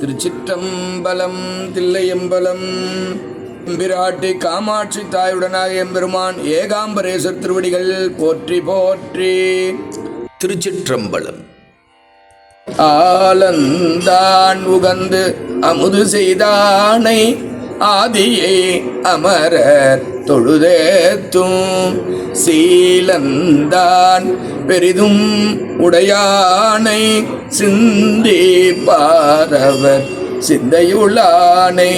திருச்சிற்றம்பலம் தில்லையம்பலம். எம்பிராட்டி காமாட்சி தாயுடனாக எம்பெருமான் ஏகாம்பரேசர் திருவடிகள் போற்றி போற்றி. திருச்சிற்றம்பலம். ஆலந்தான் உகந்து அமுது செய்தானை ஆதியை அமரர். தொழுதேத்தும் சீலந்தான் பெரிதும் உடையானை சிந்தி பாரவர். சிந்தையுளானை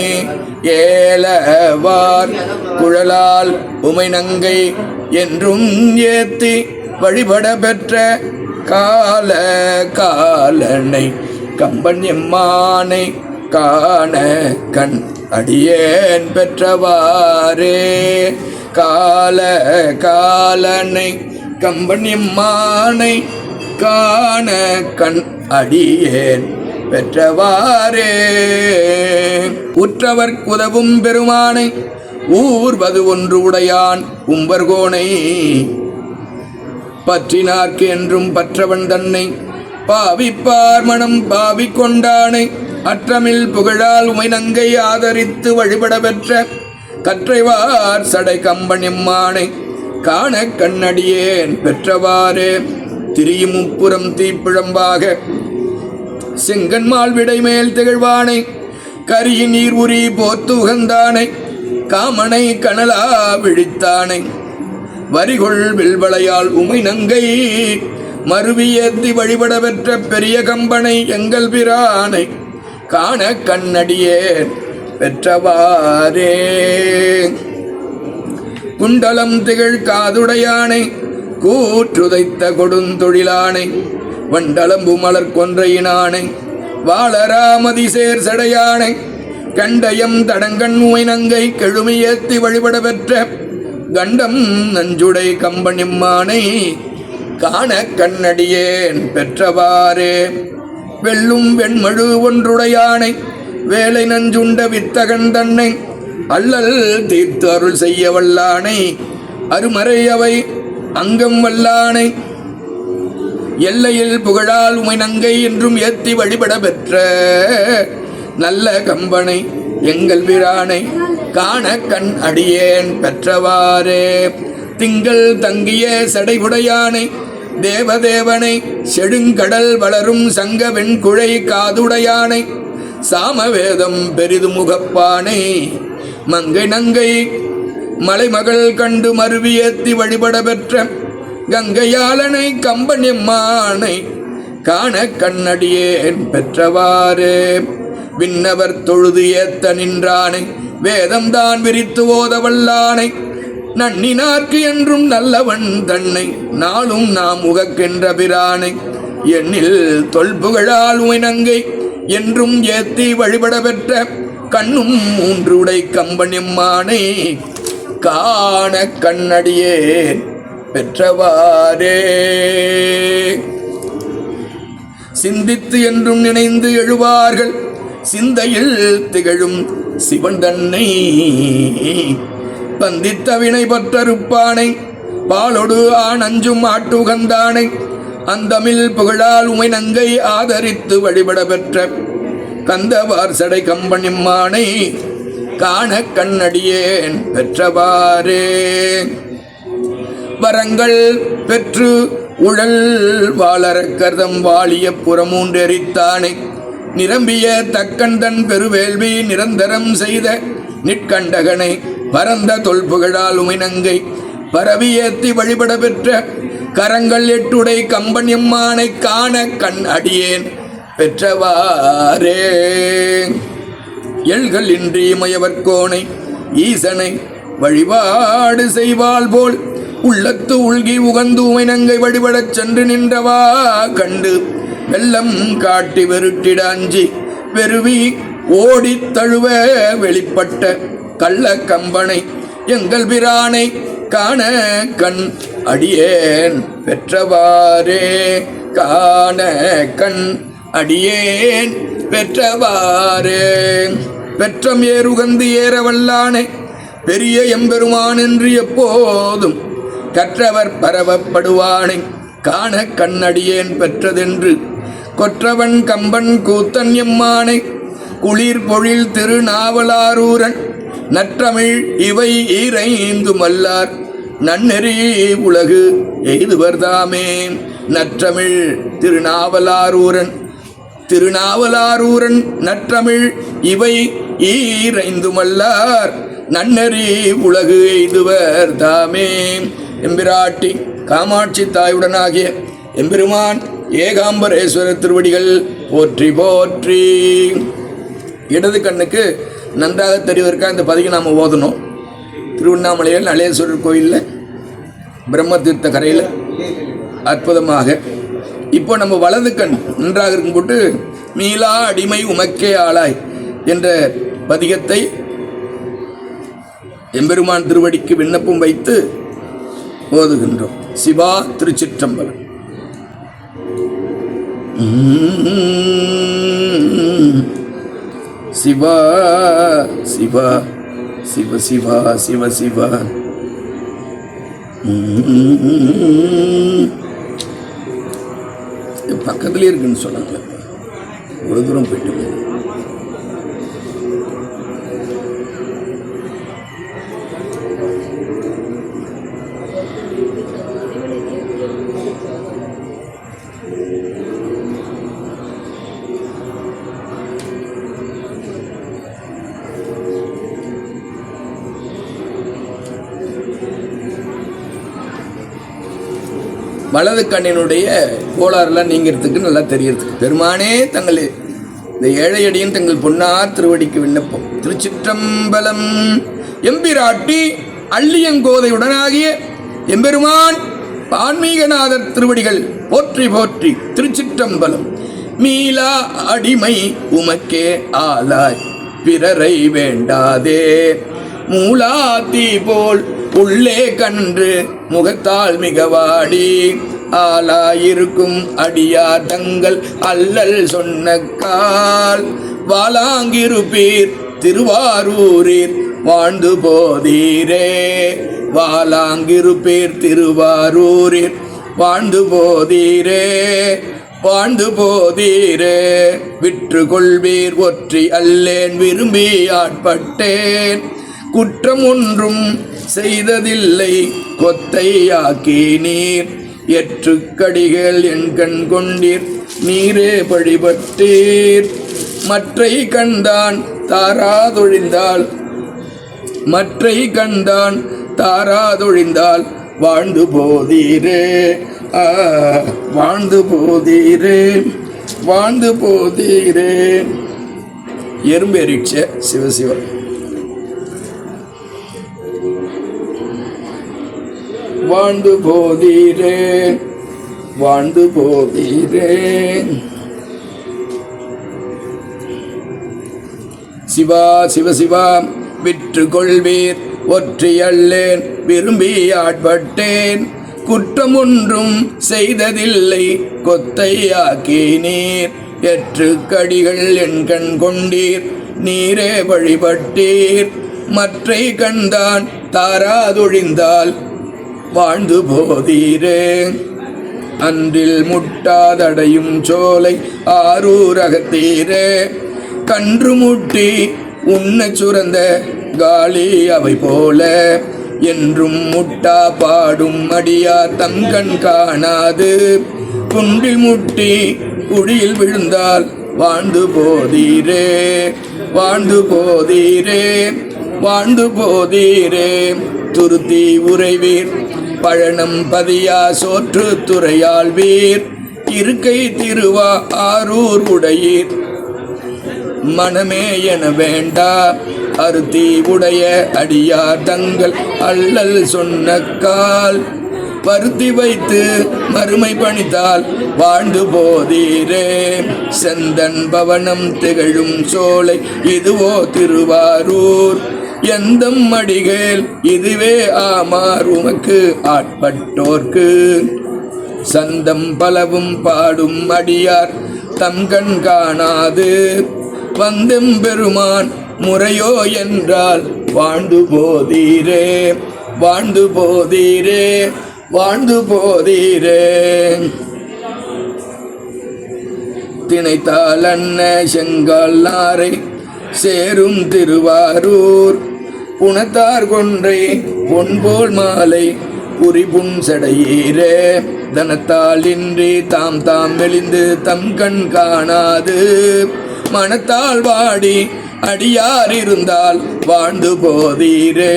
ஏலவார். குழலால் உமைநங்கை என்றும் ஏத்தி வழிபட பெற்ற கால காலனை கம்பன் எம்மானை காண கண் அடியேன் பெற்றவாரே கால காலனை கம்பனிம்மானை காண கண் அடியேன் பெற்றவாரே உற்றவர் உதவும் பெருமானை ஊர்வது ஒன்று உடையான் உம்பர்கோனை. பற்றினார்க்கு என்றும் பற்றவன் தன்னை பாவிப்பார் மனம் பாவிக் கொண்டானை அற்றமில் புகழால் உமைநங்கை ஆதரித்து வழிபட பெற்ற கற்றைவார் சடை கம்பனிம்மானை காண கண்ணடியேன் பெற்றவாறே. திரியும் உப்புறம் தீப்பிழம்பாக செங்கன்மால் விடைமேல் திகழ்வானை. கரிய நீர் உரி போத்து உகந்தானை காமனை கனலா விழித்தானை. வரிகொள் வில்வளையால் உமை நங்கை மருவியேத்தி வழிபட பெற்ற பெரிய கம்பனை எங்கள் பிரானை. காண கண்ணடியேன் பெற்றவாரே குண்டலம் திகழ் காதுடையானை கூற்றுதைத்த கொடுந்தொழிலானை வண்டலம்பு மலர் கொன்றையினானை வாழராமதி சேர் சடையானை கண்டயம் தடங்கண் நங்கை கெழுமையேத்தி வழிபட பெற்ற கண்டம் நஞ்சுடை கம்பனிம்மானை காண கண்ணடியேன் பெற்றவாறே. வெள்ளும் வெண்மழு ஒன்றுடையானை வேலை நஞ்சுண்ட வித்தகன் தன்னை. அல்லல் தீர்த்து அருள் செய்ய வல்லானை அருமறை அவை அங்கம் வல்லானை. எல்லையில் புகழால் உமை நங்கை என்றும் ஏத்தி வழிபட பெற்ற நல்ல கம்பனை எங்கள் பிரானை காண கண் அடியேன் பெற்றவாறே. திங்கள் தங்கிய சடைகுடையானை தேவதேவனை செடுங்கடல் வளரும் சங்க வெண்குழை காதுடையானை சாமவேதம் பெரிது முகப்பானை மங்கை நங்கை மலைமகள் கண்டு மருவியேத்தி வழிபட பெற்ற கங்கையாளனை கம்பனியம்மானை காண கண்ணடியேன் பெற்றவாறே. விண்ணவர் தொழுது ஏத்த நின்றானை வேதம் தான் விரித்து ஓதவல்லானை நன்னினார்க்கு என்றும் நல்லவன் தன்னை நாளும் நாம் உகக்கின்ற பிரானை. எண்ணில் தொல்புகழால் உயினங்கை என்றும் ஏத்தி வழிபட பெற்ற கண்ணும் மூன்று உடை கம்பனிம்மானை காண கண்ணடியே பெற்றவாரே சிந்தித்து என்றும் நினைந்து எழுவார்கள் சிந்தையில் திகழும் சிவன் தன்னை. பந்தித்த வினை பற்றறுப்பானை பாலொடு ஆனஞ்சும் ஆட்டுகந்தானை அந்தமில் புகழால் உமை நங்கை ஆதரித்து வழிபட பெற்ற கந்தவார் சடை கம்பனிம்மானை காண கண்ணடியேன் பெற்றவாறே. வரங்கள் பெற்று உழல் வாளர வாழிய புறமூன்றெரித்தானை நிரம்பிய தக்கன் தன் பெருவேள்வி நிரந்தரம் செய்த நிற்கண்டகனை பரந்த தொல்புகழால் உமினங்கை பரவியேத்தி வழிபட பெற்ற கரங்கள் எட்டுடை கம்பன் எம்மானை காண கண் அடியேன் பெற்றவாரே எள்கள் இன்றி மயவர்கோனை ஈசனை வழிபாடு செய்வாள் போல் உள்ளத்து உள்கி உகந்து உமைநங்கை வழிபடச் சென்று நின்றவா கண்டு வெள்ளம் காட்டி வெருட்டிட அஞ்சி வெறுவி ஓடித் தழுவ வெளிப்பட்ட கள்ள கம்பனை எங்கள் பிரானை காண கண் அடியேன் பெற்றவாறே காண கண் அடியேன் பெற்றவாரே பெற்றம் ஏறுகந்து ஏறவல்லானே பெரிய எம்பெருமான் என்று எப்போதும் கற்றவர் பரவப்படுவானை காண கண்ணடியேன் பெற்றதென்று கொற்றவன் கம்பன் கூத்தன் எம்மானை குளிர் பொழில் திருநாவலாரூரன் நற்றமிழ் இவை ஈரைந்து மல்லார் நன்னெறி உலகு எய்துவர்தாமே நற்றமிழ் திருநாவலாரூரன் திருநாவலாரூரன் நற்றமிழ் இவை ஈரைந்து மல்லார் நன்னறி உலகு எய்துவர் தாமே. எம்பிராட்டி காமாட்சி தாயுடனாகிய எம்பெருமான் ஏகாம்பரேஸ்வரர் திருவடிகள் போற்றி போற்றி. இடது கண்ணுக்கு நன்றாக தெரிவதற்காக இந்த பதிகை நாம் ஓதணும். திருவண்ணாமலையில் நளேஸ்வரர் கோயிலில் பிரம்மதீர்த்த கரையில் அற்புதமாக. இப்போ நம்ம வலது கண் நன்றாக இருக்கும் போட்டு மீளா அடிமை உமக்கே ஆளாய் என்ற பதிகத்தை எம்பெருமான் திருவடிக்கு விண்ணப்பம் வைத்து ஓதுகின்றோம். சிவா திருச்சிற்றம்பலம். சிவா சிவா சிவ சிவா சிவ சிவா. பக்கத்துலேயே இருக்குன்னு சொன்னாங்க. ஒரு தூரம் போயிட்டு வலது கண்ணினுடைய கோளாறுலாம் நீங்கிறதுக்கு நல்லா தெரியறதுக்கு. பெருமானே தங்கள் இந்த ஏழையடியும் தங்கள் பொன்னார் திருவடிக்கு விண்ணப்பம். திருச்சிற்றம்பலம் எம்பிராட்டி அள்ளியங்கோதையுடனாகிய எம்பெருமான் ஆன்மீகநாதர் திருவடிகள் போற்றி போற்றி திருச்சிற்றம்பலம். மீளா அடிமை உமக்கே ஆலாய் பிறரை வேண்டாதே. மூலாத்தி போல் உள்ளே கன்று முகத்தால் மிகவாடி ஆளாயிருக்கும் அடியார் தங்கள் அல்லல் சொன்ன கால். வாலாங்கிருப்பீர் திருவாரூரில் வாழ்ந்து போதீரே. வாலாங்கிருப்பீர் திருவாரூரில் வாழ்ந்து போதீரே. வாழ்ந்து போதீரே. விற்று கொள்வீர் ஒற்றி அல்லேன் விரும்பி ஆட்பட்டேன் குற்றம் ஒன்றும் செய்ததில்லை. கொத்தையாக்கி நீர் எற்றுக்கடிகள் என் கண் கொண்டீர். நீரே பழிபட்டீர் மற்றை கண்டான் தாராதொழிந்தால். மற்றை கண்டான் தாராதொழிந்தால் வாழ்ந்து போதீரே. ஆ, வாழ்ந்து போதீரே. வாழ்ந்து போதீரே. எறும்பெரிச்ச சிவசிவன் வாழ்ந்து போதீரேன் வாழ்ந்து போதீரேன் சிவா சிவ சிவா விற்று கொள்வீர் ஒற்றியல்லேன் விரும்பி ஆட்பட்டேன் குற்றம் ஒன்றும் செய்ததில்லை கொத்தையாக்கி நீர் எற்று கடிகள் என் கண் கொண்டீர் நீரே வழிபட்டீர். மற்றை கண்தான் தாராதொழிந்தால் வாழ்ந்து போதீரே. அன்றில் முட்டாதடையும் சோலை ஆரூரகத்தீரே. கன்று முட்டி உன்னை சுரந்த காலி அவை போல. என்றும் முட்டா பாடும் அடியார் தங்கண் காணாது. குண்டில் முட்டி குழியில் விழுந்தால் வாழ்ந்து போதீரே. வாழ்ந்து போதீரே. வாழ்ந்து போதீரே. துருத்தி உறைவீர். பழனம் பதியா சோற்று துறையால் வீர் இருக்கை திருவா ஆரூர் உடையீர். மனமே என வேண்டா. அருத்தி உடைய அடியார் தங்கள் அல்லல் சொன்ன கால். பருத்தி வைத்து மறுமை பணித்தால் வாழ்ந்து போதீரே. செந்தன் பவனம் திகழும் சோலை இதுவோ திருவாரூர். எந்தம் மடிகள் இதுவே ஆமார் உமக்கு ஆட்பட்டோர்க்கு. சந்தம் பலவும் பாடும் அடியார் தம் கண் காணாது. வந்தெம் பெருமான் முறையோ என்றால் வாழ்ந்து போதீரே வாழ்ந்து போதீரே வாழ்ந்து போதீரே. திணைத்தால் அண்ண செங்கால் நாரை சேரும் திருவாரூர். புனத்தார் கொன்றை பொன்போல் மாலை புரிபுன் சடையீரே. தனத்தால் இன்றி தாம் தாம் வெளிந்து தம் கண் காணாது. மனத்தால் வாடி அடியார் இருந்தால் வாழ்ந்து போதீரே.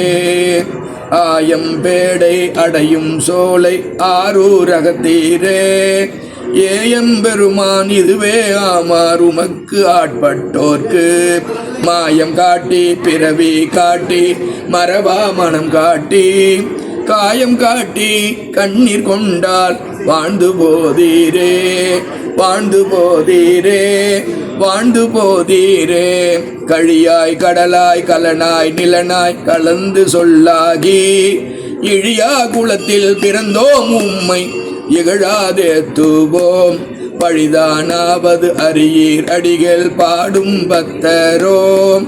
ஆயம் பேடை அடையும் சோலை ஆரூரகத்தீரே ஏயம் பெருமான் இதுவே ஆமார். உமக்கு ஆட்பட்டோர்க்கு மாயம் காட்டி பிறவி காட்டி மரபா மனம் காட்டி காயம் காட்டி கண்ணீர் கொண்டால் வாழ்ந்து போதீரே வாழ்ந்து போதீரே வாழ்ந்து போதீரே. கழியாய் கடலாய் கலனாய் நிலனாய் கலந்து சொல்லாகி இழியா குலத்தில் பிறந்தோம் உம்மை. இகழாதே தூவோம். பழிதானாவது அரியீர் அடிகள் பாடும் பக்தரோம்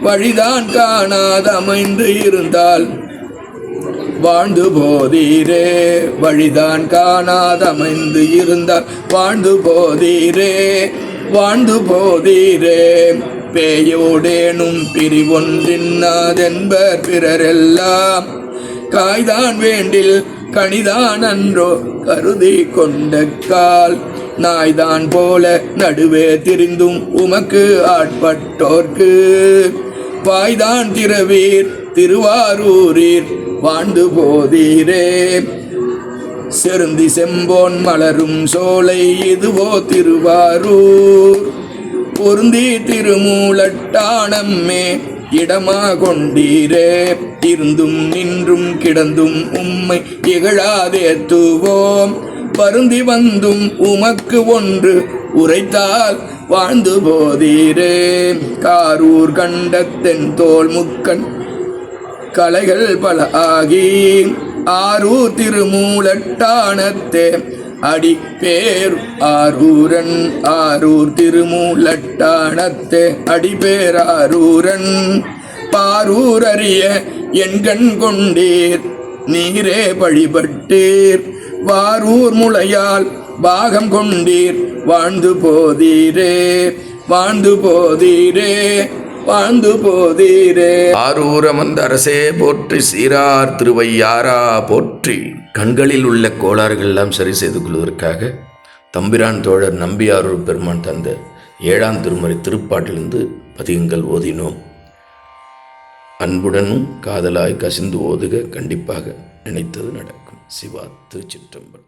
வழிதான் காணாத அமைந்து இருந்தால் வாழ்ந்து போதீரே. வழிதான் காணாத அமைந்து இருந்தால் வாழ்ந்து போதீரே. வாழ்ந்து போதீரே. பேயோடேனும் பிரிவொன்றின்னாதென்பர் பிறரெல்லாம். காய்தான் வேண்டில் கனிதான் அன்றோ கருதி கொண்ட கால் நாய்தான் போல நடுவே திரிந்தும் உமக்கு ஆட்பட்டோர்க்கு. பாய்தான் திரவீர் திருவாரூரீர் வாழ்ந்து போதீரே. செருந்தி செம்போன் மலரும் சோலை இதுவோ திருவாரூர். பொருந்தி திருமூலட்டானம்மே இடமா கொண்டீரே இருந்தும் நின்றும் கிடந்தும் உம்மை இகழாதே தூவோம். பருந்தி வந்தும் உமக்கு ஒன்று உரைத்தால் வாழ்ந்து போதீரே. காரூர் கண்டத்தென் தோல் முக்கண் கலைகள் பல ஆகி ஆரூர் திருமூலட்டானத்தே. அடி பேர் ஆரூரன் ஆரூர் திருமூலட்டானத்தே. அடி பேர் ஆரூரன் பாரூர் அறிய என் கொண்டீர் நீரே வழிபட்டீர். வாரூர் முளையால் பாகம் கொண்டீர் வாழ்ந்து போதீரே வாழ்ந்து போதீரே. வாழ்ந்து போதீரே. ஆரூரமந்த அரசே போற்றி சீரார் திருவையாரா போற்றி. கண்களில் உள்ள கோளாறுகள் எல்லாம் சரி செய்து கொள்வதற்காக தம்பிரான் தோழர் நம்பியாரூர் பெருமான் தந்த ஏழாம் திருமுறை திருப்பாட்டிலிருந்து பதிகங்கள் ஓதினோம். அன்புடனும் காதலாய் கசிந்து ஓதுக கண்டிப்பாக நினைத்தது நடக்கும். சிவா திருச்சிற்றம்பலம்.